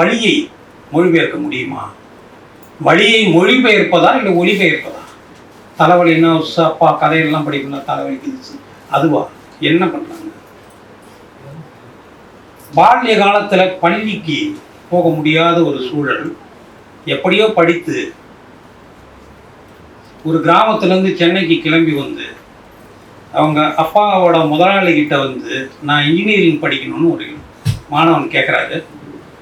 வழியை மொழிபெயர்க்க முடியுமா? வழியை மொழிபெயர்ப்பதா இல்லை ஒளிபெயர்ப்பதா தலைவலின்னா அப்பா கதையெல்லாம் படிக்கணும் தலைவலிக்கு அதுவா? என்ன பண்ணுறாங்க பால்ய காலத்தில் பள்ளிக்கு போக முடியாத ஒரு சூழல் எப்படியோ படித்து ஒரு கிராமத்துலேருந்து சென்னைக்கு கிளம்பி வந்து அவங்க அப்பாவோட முதலாளிகிட்ட வந்து நான் இன்ஜினியரிங் படிக்கணும்னு ஒரு மாணவன் கேட்குறாரு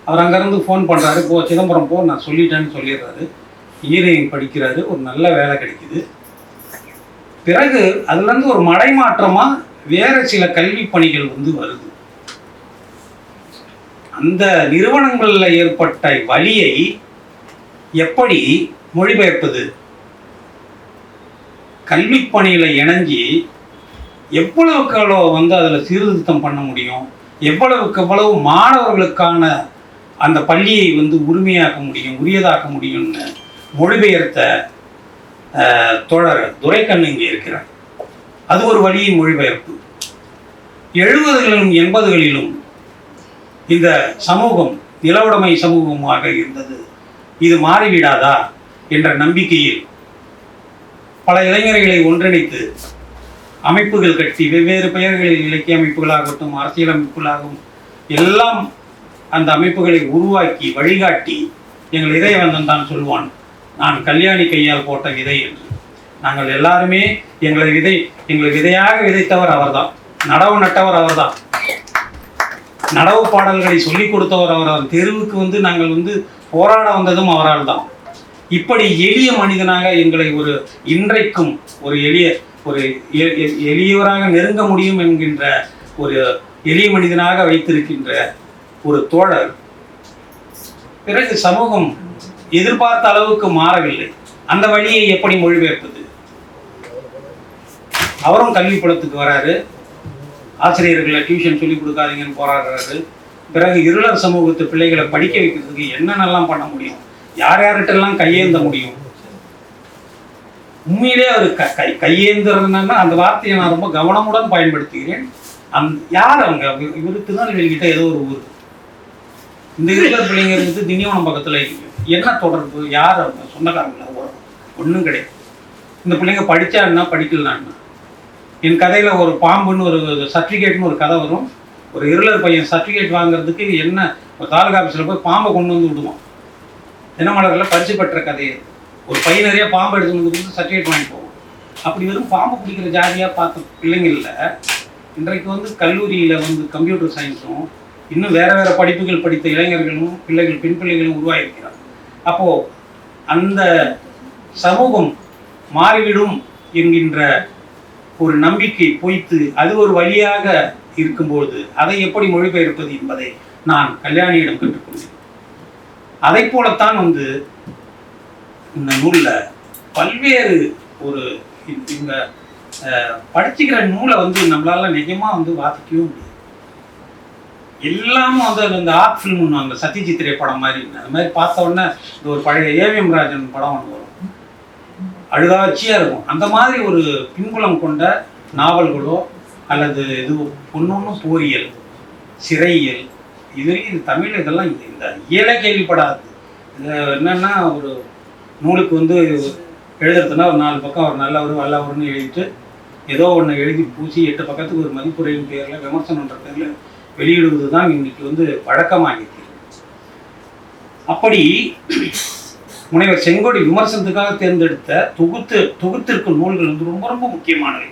அவர் அங்கேருந்து ஃபோன் பண்ணுறாரு போ சிதம்பரம் போ நான் சொல்லிட்டேன்னு சொல்லிடுறாரு. இன்ஜினியரிங் படிக்கிறாரு ஒரு நல்ல வேலை கிடைக்குது. பிறகு அதுலேருந்து ஒரு மடைமாற்றமாக வேறு சில கல்வி பணிகள் வந்து வருது. அந்த நிறுவனங்களில் ஏற்பட்ட வழியை எப்படி மொழிபெயர்ப்பது? கல்வி பணியில் இணைஞ்சி எவ்வளவுக்கு எவ்வளோ வந்து அதில் சீர்திருத்தம் பண்ண முடியும்? எவ்வளவுக்கு எவ்வளவு மாணவர்களுக்கான அந்த பள்ளியை வந்து உரிமையாக்க முடியும் உரியதாக்க முடியும்னு மொழிபெயர்த்த அஹ், தோழர் துரைக்கண்ணு இங்கே இருக்கிறார். அது ஒரு வழியின் மொழிபெயர்ப்பு. எழுபதுகளிலும் எண்பதுகளிலும் இந்த சமூகம் நிலவுடைமை சமூகமாக இருந்தது. இது மாறிவிடாதா என்ற நம்பிக்கையில் பல இளைஞர்களை ஒன்றிணைத்து அமைப்புகள் கட்டி வெவ்வேறு பெயர்களில் இலக்கிய அமைப்புகளாகட்டும் அரசியல் அமைப்புகளாகவும் எல்லாம் அந்த அமைப்புகளை உருவாக்கி வழிகாட்டி எங்கள் இதயவந்தன் தான் சொல்வான் நான் கல்யாணி கையால் போட்ட விதை என்று. நாங்கள் எல்லாருமே எங்களை விதை எங்களை விதையாக விதைத்தவர் அவர்தான் நடவு நட்டவர் அவர்தான். நடவு பாடல்களை சொல்லிக் கொடுத்தவர் அவர் தெருவுக்கு வந்து நாங்கள் வந்து போராட வந்ததும் அவரால் தான். இப்படி எளிய மனிதனாக எங்களை ஒரு இன்றைக்கும் ஒரு எளிய ஒரு எ- எ- எளியவராக நெருங்க முடியும் என்கின்ற ஒரு எளிய மனிதனாக வைத்திருக்கின்ற ஒரு தோழர். பிறகு சமூகம் எதிர்பார்த்த அளவுக்கு மாறவில்லை. அந்த வழியை எப்படி மொழிபெயர்ப்பது? அவரும் கல்வி வராரு. ஆசிரியர்களை டியூஷன் சொல்லிக் கொடுக்காதீங்கன்னு போராடுறாரு. பிறகு இருளர் சமூகத்து பிள்ளைகளை படிக்க வைக்கிறதுக்கு என்னென்னலாம் பண்ண முடியும்? யார் யார்கிட்டலாம் கையேந்த முடியும்? உண்மையிலே அவர் க கை கையேந்துறதுன்னா அந்த வார்த்தையை நான் ரொம்ப கவனமுடன் பயன்படுத்துகிறேன். அந் யார் அவங்க? இவர் இவரு திருநெல்வேலி கிட்ட ஏதோ ஒரு ஊர். இந்த இருளர் பிள்ளைங்க வந்து திண்டிவனம் பக்கத்தில் என்ன தொடர்பு? யார் அவங்க? சொந்தக்காரங்களா? உறவு ஒன்றும் கிடையாது. இந்த பிள்ளைங்க படித்தா என்ன? படிக்கலனா என் கதையில் ஒரு பாம்புன்னு ஒரு சர்டிஃபிகேட்னு ஒரு கதை வரும். ஒரு இருளர் பையன் சர்டிஃபிகேட் வாங்குறதுக்கு என்ன ஒரு தாலுகா ஆஃபீஸில் போய் பாம்பை கொண்டு வந்து விடுவான். தினமலரில் பரிசு பெற்ற கதையை. ஒரு பை நிறைய பாம்பு எடுத்து வந்து கொடுத்து சர்டிஃபிகேட் வாங்கி போவோம் அப்படி வெறும் பாம்பு பிடிக்கிற ஜாதியாக பார்த்த பிள்ளைங்களில் இன்றைக்கு வந்து கல்லூரியில் வந்து கம்ப்யூட்டர் சயின்ஸும் இன்னும் வேறு வேறு படிப்புகள் படித்த இளைஞர்களும் பிள்ளைகள் பெண் பிள்ளைகளும் உருவாகியிருக்கிறார். அப்போது அந்த சமூகம் மாறிவிடும் என்கின்ற ஒரு நம்பிக்கை பொய்த்து அது ஒரு வழியாக இருக்கும்போது அதை எப்படி மொழிபெயர்ப்பது என்பதை நான் கல்யாணியிடம் கற்றுக்கொண்டேன். அதை போலத்தான் வந்து இந்த நூலில் பல்வேறு ஒரு இந்த- இந்த அஹ், படிச்சுக்கிற நூலை வந்து நம்மளால நிஜமா வந்து வாசிக்கவும் முடியாது. எல்லாமும் வந்து அது இந்த ஆர்ட் ஃபிலிம் அந்த சத்யஜித்ரே படம் மாதிரி. அந்த மாதிரி பார்த்த உடனே இந்த ஒரு பழைய ஏவிஎம் ராஜன் படம் ஒன்று வரும். அழுகாட்சியாக இருக்கும். அந்த மாதிரி ஒரு பின்புலம் கொண்ட நாவல்களோ அல்லது இது ஒன்னொன்று போரியல் சிறையியல் இது இது தமிழ் இதெல்லாம் இது இந்த இயலை கேள்விப்படாது. இது என்னென்னா ஒரு நூலுக்கு வந்து எழுதுறதுனா ஒரு நாலு பக்கம் ஒரு நல்லவர் வல்லவர்னு எழுதிட்டு ஏதோ ஒன்று எழுதி பூசி எட்டு பக்கத்துக்கு ஒரு மதிப்புரையின் பேரில் விமர்சனன்ற பேரில் வெளியிடுவது தான் இன்னைக்கு வந்து வழக்கமாகிட்டு அப்படி முனைவர் செங்கோடி விமர்சனத்துக்காக தேர்ந்தெடுத்த தொகுத்து தொகுத்திருக்கும் நூல்கள் வந்து ரொம்ப ரொம்ப முக்கியமானவை.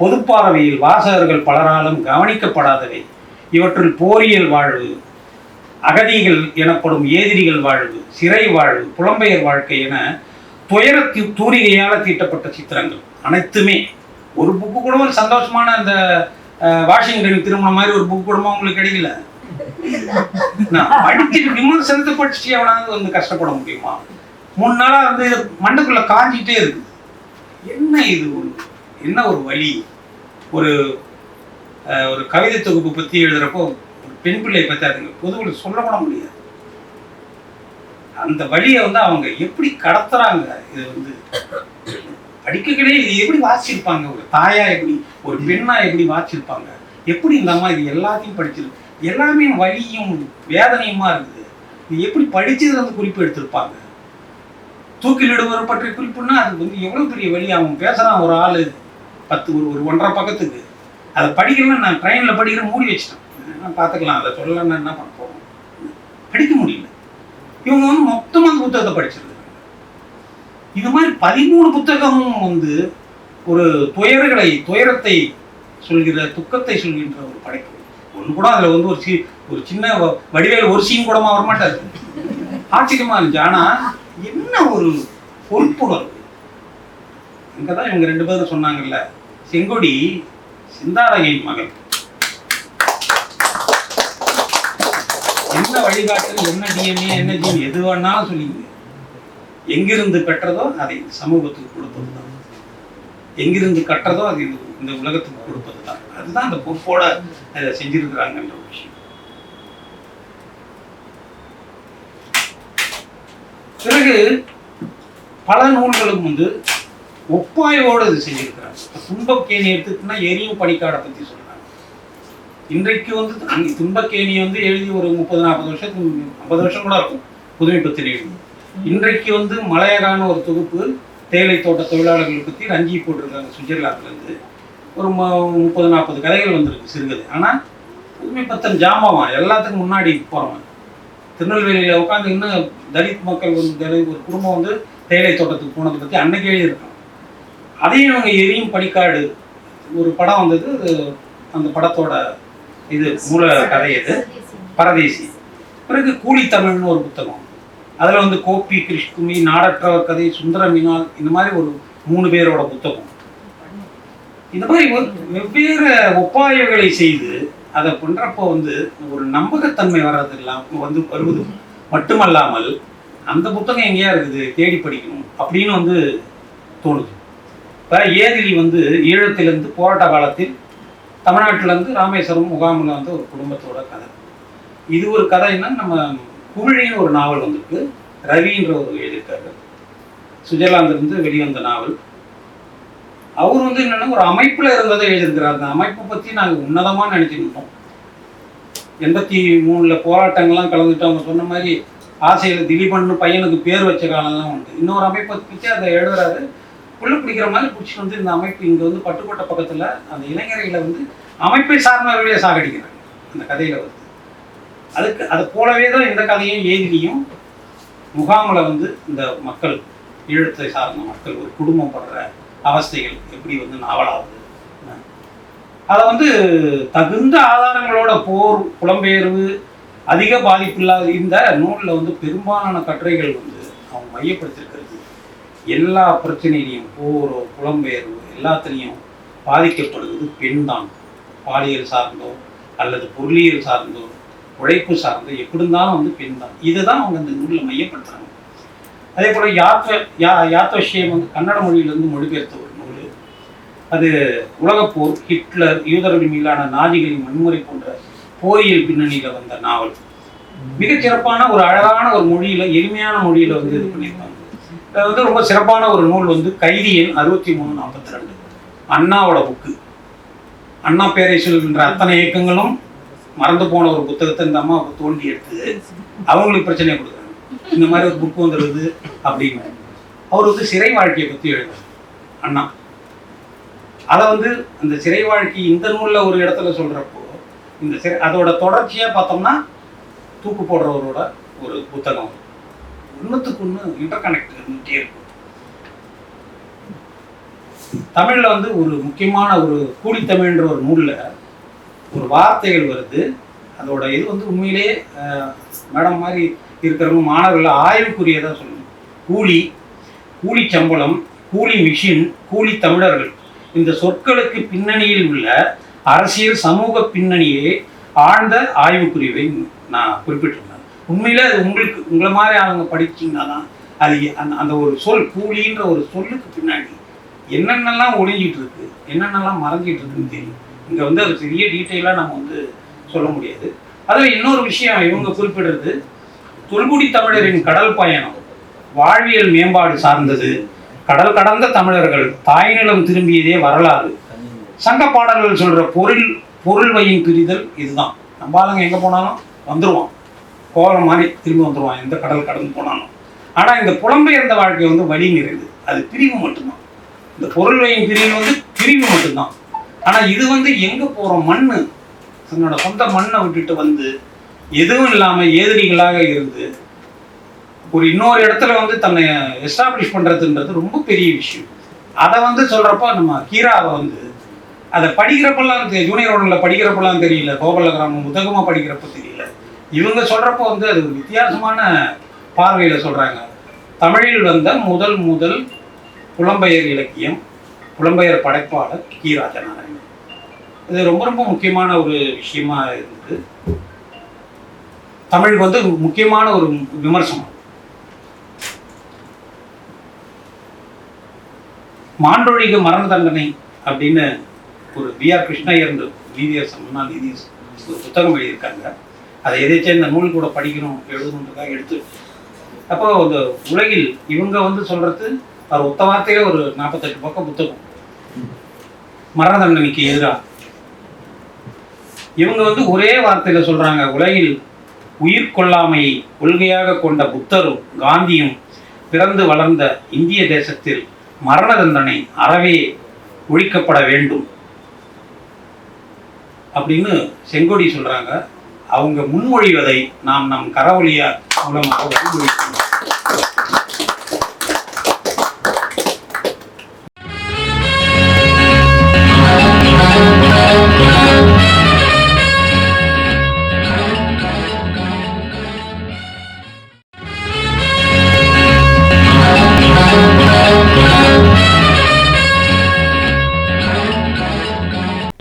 பொதுப்பார்வையில் வாசகர்கள் பலராலும் கவனிக்கப்படாதவை. இவற்றில் போரியல் வாழ்வு அகதிகள் எனப்படும் ஏதிரிகள் வாழ்வு சிறை வாழ்வு புலம்பெயர் வாழ்க்கை என துயர தூரிகையால் தீட்டப்பட்ட சித்திரங்கள் அனைத்துமே. ஒரு புக்கு கூட ஒரு சந்தோஷமான அந்த வாஷிங்டன் திருமணம் மாதிரி ஒரு புக் கூடமா உங்களுக்கு கிடைக்கல. நான் படிச்சுட்டு விமர்சனத்தை படிச்சு எவனாவது வந்து கஷ்டப்பட முடியுமா? மூணு நாளா வந்து மண்ணுக்குள்ள காஞ்சிட்டே இருக்கு. என்ன இது ஒரு என்ன ஒரு வழி? ஒரு ஒரு கவிதை தொகுப்பு பத்தி எழுதுறப்போ ஒரு பெண் பிள்ளையை பத்தி அதுங்க பொதுவில் சொல்லப்பட முடியாது. அந்த வழியை வந்து அவங்க எப்படி கடத்துறாங்க? இது வந்து படிக்கக்கிடையே இது எப்படி வாசிச்சிருப்பாங்க? ஒரு தாயா எப்படி ஒரு பெண்ணா எப்படி வாசிச்சிருப்பாங்க? எப்படி இந்த அம்மா இது எல்லாத்தையும் படிச்சிருக்கு? எல்லாமே வழியும் வேதனையுமா இருக்குது இது எப்படி படிச்சதுல வந்து குறிப்பு எடுத்திருப்பாங்க? தூக்கிலிடுவர் பற்றிய குறிப்புன்னா அது வந்து எவ்வளவு பெரிய வழி அவன் பேசுறான் ஒரு ஆளு பத்து ஒரு ஒரு ஒன்றரை பக்கத்துக்கு. அதை படிக்கலாம் நான் ட்ரெயினில் படிக்கிற மூடி வச்சிட்டேன். நான் பார்த்துக்கலாம் அதை சொல்லலாம் என்ன பண்ண போகிறோம் படிக்க முடியல. இவங்க வந்து மொத்தமாக அந்த புத்தகத்தை படிச்சிருந்தேன் இது மாதிரி பதிமூணு புத்தகமும் வந்து ஒரு துயர்களை துயரத்தை சொல்கிற துக்கத்தை சொல்கின்ற ஒரு படைப்பு. ஒன்று கூட அதில் வந்து ஒரு சி ஒரு சின்ன வ- வடிவேல் ஒரு சீன் கூடமா வரமாட்டாரு. ஆச்சரியமா இருந்துச்சு. ஆனா என்ன ஒரு பொறுப்புணர்வு இங்கே தான் இவங்க ரெண்டு பேரும் சொன்னாங்கல்ல செங்கொடி சிந்தாரகையின் மகன் என்ன வழிகாட்டல் என்ன டிஎன்ஏ என்ன ஜீன் எது வேணாலும் சொல்லிங்க எங்கிருந்து பெற்றதோ அதை சமூகத்துக்கு கொடுப்பது தான் எங்கிருந்து கற்றதோ அது இந்த- இந்த உலகத்துக்கு கொடுப்பது தான் அதுதான் அந்த பொறுப்போட அதை செஞ்சிருக்கிறாங்கன்ற ஒரு விஷயம். பிறகு பல நூல்களும் வந்து ஒப்பாயோடு இது செஞ்சிருக்கிறாங்க. துன்பக்கேணி எடுத்துக்கிட்டோம்னா எரியும் பணிக்காடை பற்றி சொல்றாங்க. இன்றைக்கு வந்து அங்க துன்பக்கேணி வந்து எழுதி ஒரு முப்பது நாற்பது வருஷத்துக்கு ஐம்பது வருஷம் கூட இருக்கும். புதுமை பத்திரிகை இன்றைக்கு வந்து மலையரான ஒரு தொகுப்பு தேயிலை தோட்ட தொழிலாளர்களை பற்றி ரஞ்சி போட்டிருக்காங்க சுவிட்சர்லாந்துலேருந்து. ஒரு முப்பது நாற்பது கதைகள் வந்திருக்கு சிறுகதை. ஆனால் புதுமை பத்தன் ஜாமாவான் எல்லாத்துக்கும் முன்னாடி போகிறவன் திருநெல்வேலியில் உட்காந்து இன்னும் தலித் மக்கள் வந்து ஒரு குடும்பம் வந்து தேயிலை தோட்டத்துக்கு போனதை பற்றி அன்னைக்கு இருக்கான் அதையும் இவங்க எரியும் படிக்காடு ஒரு படம் வந்தது. அந்த படத்தோட இது மூல கதை இது. பரதேசி. பிறகு கூலி தமிழ்னு ஒரு புத்தகம். அதில் வந்து கோபி கிருஷ்குமி நாடற்றவர் கதை சுந்தர மீனால் இந்த மாதிரி ஒரு மூணு பேரோட புத்தகம். இந்த மாதிரி வெவ்வேறு ஒப்பாயங்களை செய்து அதை பண்ணுறப்போ வந்து ஒரு நம்பகத்தன்மை வர்றது இல்லாமல் வந்து வருவது மட்டுமல்லாமல் அந்த புத்தகம் எங்கேயா இருக்குது தேடி படிக்கணும் அப்படின்னு வந்து தோணுது. இப்போ ஏதிரி வந்து ஈழத்திலிருந்து போராட்ட காலத்தில் தமிழ்நாட்டிலேருந்து ராமேஸ்வரம் முகாமில் வந்து ஒரு குடும்பத்தோட கதை. இது ஒரு கதைன்னா நம்ம குமிழின்னு ஒரு நாவல் வந்திருக்கு. ரவின்ற ஒரு எழுதியிருக்காரு சுவிட்சர்லாந்துலேருந்து வெளிவந்த நாவல். அவர் வந்து என்னன்னா ஒரு அமைப்புல இருந்ததை எழுதியிருக்கிறார். அந்த அமைப்பை பற்றி நாங்கள் உன்னதமாக நினச்சிருந்தோம் எண்பத்தி மூணுல போராட்டங்கள்லாம் கலந்துட்டு அவங்க சொன்ன மாதிரி ஆசையில திலீபன்னு பையனுக்கு பேர் வச்ச காலம்லாம் உண்டு. இன்னொரு அமைப்பை பற்றி அதை எழுதுறாரு. புள்ள பிடிக்கிற மாதிரி பிடிச்சிட்டு வந்து இந்த அமைப்பு இங்கே வந்து பட்டுக்கோட்டை பக்கத்தில் அந்த இளைஞர்களை வந்து அமைப்பை சார்ந்தவர்களே சாகடிக்கிறாங்க. அந்த கதையில் வந்து அதுக்கு அது போலவே தான் இந்த கதையும் ஏதிலியும் முகாமில் வந்து இந்த மக்கள் ஈழத்தை சார்ந்த மக்கள் ஒரு குடும்பம் படுற அவஸ்தைகள் எப்படி வந்து நாவலாகுது? அதை வந்து தகுந்த ஆதாரங்களோட போர் புலம்பெயர்வு அதிக பாதிப்பில்லாத இந்த நூலில் வந்து பெரும்பாலான கட்டுரைகள் வந்து அவங்க மையப்படுத்திருக்கிறது. எல்லா பிரச்சனையிலையும் போரோ புலம்பெயர்வு எல்லாத்துலேயும் பாதிக்கப்படுவது பெண் தான் பாலியல் சார்ந்தோ அல்லது பொருளியல் சார்ந்தோ உழைப்பு சார்ந்து எப்படி இருந்தாலும் வந்து பெண் தான் இதுதான் அவங்க அந்த நூலில் மையப்படுத்துறாங்க. அதே போல் யாத்வ யா யாத்வஷியம் வந்து கன்னட மொழியிலிருந்து மொழிபெயர்த்த ஒரு நூல். அது உலகப்போர் ஹிட்லர் யூதர்கள் மீதான நாதிகளின் வன்முறை போன்ற போரியல் பின்னணியில் வந்த நாவல். மிகச் சிறப்பான ஒரு அழகான ஒரு மொழியில் எளிமையான மொழியில் வந்து இது பண்ணியிருப்பாங்க அது வந்து ரொம்ப சிறப்பான ஒரு நூல் வந்து கைதி எண் அறுபத்தி மூணு நாற்பத்தி ரெண்டு. அண்ணாவோட புக்கு. அண்ணா பேரை சொல்கின்ற அத்தனை இயக்கங்களும் மறந்து போன ஒரு புத்தகத்தை இந்த அம்மா தோண்டி எடுத்து அவங்களுக்கு பிரச்சனையை கொடுக்குறாங்க. இந்த மாதிரி ஒரு புக் வந்துடுது அப்படின்னு. அவர் வந்து சிறை வாழ்க்கையை பற்றி எழுதுறாரு. அண்ணா. அதை வந்து அந்த சிறை வாழ்க்கை இந்த நூலில் ஒரு இடத்துல சொல்கிறப்போ இந்த சிறை அதோட தொடர்ச்சியாக பார்த்தோம்னா தூக்கு போடுறவரோட ஒரு புத்தகம் ஒன்றுத்துக்கு ஒன்று இன்டர் கனெக்ட் இருந்துகிட்டே இருக்கும். தமிழில் வந்து ஒரு முக்கியமான ஒரு கூலித்தமிழ்ன்ற ஒரு நூலில் ஒரு வார்த்தைகள் வருது. அதோட இது வந்து உண்மையிலேயே மேடம் மாதிரி இருக்கிறவங்க மாணவர்கள் ஆய்வுக்குரியதாக சொல்லணும். கூலி கூலி சம்பளம் கூலி மிஷின் கூலி தமிழர்கள். இந்த சொற்களுக்கு பின்னணியில் உள்ள அரசியல் சமூக பின்னணியே ஆழ்ந்த ஆய்வுக்குரியவை நான் குறிப்பிட்டிருந்தேன். உண்மையில அது உங்களுக்கு உங்களை மாதிரி அவங்க படிச்சிங்கன்னா தான் அது அந்த அந்த ஒரு சொல் கூலின்ற ஒரு சொல்லுக்கு பின்னாடி என்னென்னலாம் ஒழிஞ்சிட்டு இருக்கு என்னென்னலாம் மறைஞ்சிட்டு இருக்குன்னு தெரியும். இங்கே வந்து அது பெரிய டீட்டெயிலாக நம்ம வந்து சொல்ல முடியாது. அதில் இன்னொரு விஷயம் இவங்க குறிப்பிடுறது தொல்குடி தமிழரின் கடல் பயணம் வாழ்வியல் மேம்பாடு சார்ந்தது. கடல் கடந்த தமிழர்கள் தாய்நிலம் திரும்பியதே வரலாறு. சங்க பாடல்கள் சொல்ற பொருள் பொருள் வையும் பிரிதல் இதுதான். நம்ம ஆளுங்க எங்க போனாலும் வந்துடுவான் கோலம் மாதிரி திரும்பி வந்துடுவான் எந்த கடல் கடந்து போனாலும். ஆனால் இந்த புலம்பெயர்ந்த வாழ்க்கை வந்து வழி நிறைவு அது பிரிவு மட்டும்தான். இந்த பொருள் வையும் பிரிவு வந்து பிரிவு மட்டும்தான். ஆனால் இது வந்து எங்கே போகிறோம் மண்ணு? தன்னோட சொந்த மண்ணை விட்டுட்டு வந்து எதுவும் இல்லாமல் ஏதிரிகளாக இருந்து ஒரு இன்னொரு இடத்துல வந்து தன்னை எஸ்டாப்ளிஷ் பண்ணுறதுன்றது ரொம்ப பெரிய விஷயம். அதை வந்து சொல்கிறப்ப நம்ம கீராவை வந்து அதை படிக்கிறப்பெல்லாம் தெரியும் ஜூனியர் ஓடலில் படிக்கிறப்பெல்லாம் தெரியல கோபால கிராமம் புத்தகமாக படிக்கிறப்ப தெரியல. இவங்க சொல்கிறப்போ வந்து அது ஒரு வித்தியாசமான பார்வையில் சொல்கிறாங்க தமிழில் வந்த முதல் முதல் புலம்பெயர் இலக்கியம் புலம்பெயர் படைப்பாளர் கீராஜனார் இது ரொம்ப ரொம்ப முக்கியமான ஒரு விஷயமா இருந்தது தமிழுக்கு வந்து முக்கியமான ஒரு விமர்சனம். மாண்டொழிக மரண தண்டனை அப்படின்னு ஒரு பி ஆர் கிருஷ்ணய்யர் நீதியரசன் முன்னாள் நீதியரசன் ஒரு புத்தகம் எழுதியிருக்காங்க. அதை எதேச்சும் இந்த நூல் கூட படிக்கணும் எழுதணுன்றதாக எடுத்து அப்போ இந்த உலகில் இவங்க வந்து சொல்றது அவர் ஒத்த வார்த்தையில ஒரு நாற்பத்தெட்டு பக்கம் புத்தகம். மரண தண்டனைக்கு எதிராக இவங்க வந்து ஒரே வார்த்தையில சொல்றாங்க உலகில் உயிர் கொள்ளாமையை கொள்கையாக கொண்ட புத்தரும் காந்தியும் பிறந்து வளர்ந்த இந்திய தேசத்தில் மரண தண்டனை அறவே ஒழிக்கப்பட வேண்டும். அப்படின்னு செங்கோடி சொல்றாங்க. அவங்க முன்மொழிவதை நாம் நம் கரவொலியா மூலமாக வழிமொழிக்கிறோம்